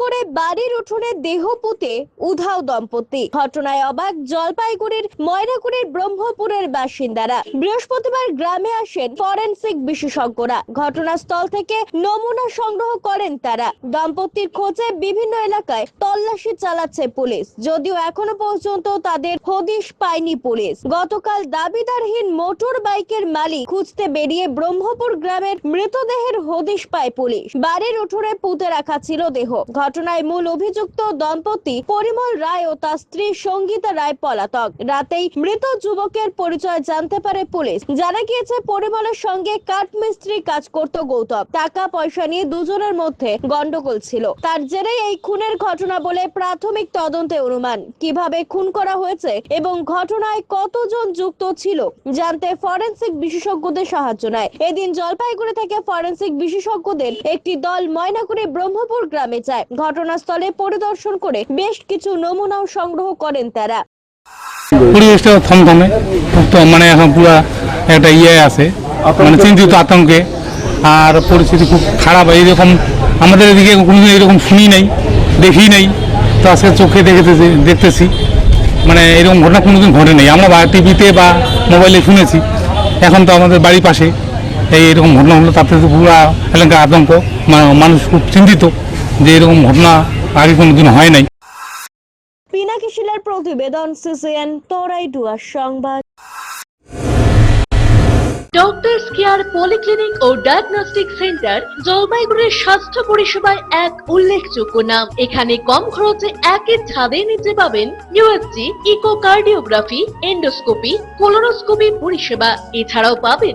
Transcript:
করে বাড়ির উঠোনে দেহ পুঁতে উধাও দম্পতি। ঘটনায় অবাক জলপাইগুড়ির ময়নাগুড়ির ব্রহ্মপুরের বাসিন্দারা। বৃহস্পতিবার গ্রামে আসেন ফরেনসিক বিশেষজ্ঞরা। ঘটনাস্থল থেকে নমুনা সংগ্রহ করেন তারা। দম্পতির খোঁজে বিভিন্ন এলাকায় তল্লাশি চালাচ্ছে পুলিশ। যদিও এখনও পর্যন্ত তাদের হদিশ পায়নি পুলিশ। গতকাল দাবিদারহীন মোটর বাইকের মালিক খুঁজতে বেরিয়ে ব্রহ্মপুর গ্রামের মৃতদেহের হদিশ পায় পুলিশ। বাড়ির উঠোনে পুঁতে রাখা ছিল দেহ। ঘটনায় মূল অভিযুক্ত দম্পতি পরিমল রায় ও তার স্ত্রী সঙ্গীতা রায় পলাতক। রাতেই মৃত যুবকের পরিচয় জানতে পারে পুলিশ। জানা গিয়েছে, পরিমলের সঙ্গে কাঠমিস্ত্রি কাজ করত গৌতম। টাকা পয়সা নিয়ে দুজনের মধ্যে গন্ডগোল ছিল। তার জেরেই এই খুনের ঘটনা বলে প্রাথমিক তদন্তে অনুমান। কীভাবে খুন করা হয়েছে এবং ঘটনায় কতজন যুক্ত ছিল জানতে ফরেন্সিক বিশেষজ্ঞদের সাহায্য নেয়। এদিন জলপাইগুড়ি থেকে ফরেন্সিক বিশেষজ্ঞদের একটি দল ময়নাগুড়ি ব্রহ্মপুর গ্রামে যায়। ঘটনাস্থলে পরিদর্শন করে বেশ কিছু নমুনাও সংগ্রহ করেন তারা। পরিবেশটা থমথমে মানে এখন পুরা একটা ইয়ে আছে মানে চিন্তিত আতঙ্কে, আর পরিস্থিতি খুব খারাপ। এইরকম আমাদের এদিকে কোনোদিন এরকম শুনি নাই, দেখি নাই, তো আজকে চোখে দেখেতেছি দেখতেছি। মানে এরকম ঘটনা কোনোদিন ঘটে নেই। আমরা টিভিতে বা মোবাইলে শুনেছি, এখন তো আমাদের বাড়ির পাশে এই এরকম ঘটনা হলো, তাতে পুরা এলাকার আতঙ্ক, মা- মানুষ খুব চিন্তিত। যে এরকম ঘটনা আগে কোনোদিন হয় নাই। পিনাকি শিলার প্রতিবেদন সিসিএন তোরাই ডুয়ার সংবাদ। ডক্টরস কেয়ার পলিক্লিনিক ও ডায়াগনস্টিক সেন্টার জলপাইগুড়ির স্বাস্থ্য পরিষেবায় এক উল্লেখযোগ্য নাম। এখানে কম খরচে একই ছাদে নিতে পাবেন ইউএসজি ইকোকার্ডিওগ্রাফি এন্ডোস্কোপি কোলোনোস্কোপি পরিষেবা। এছাড়াও পাবেন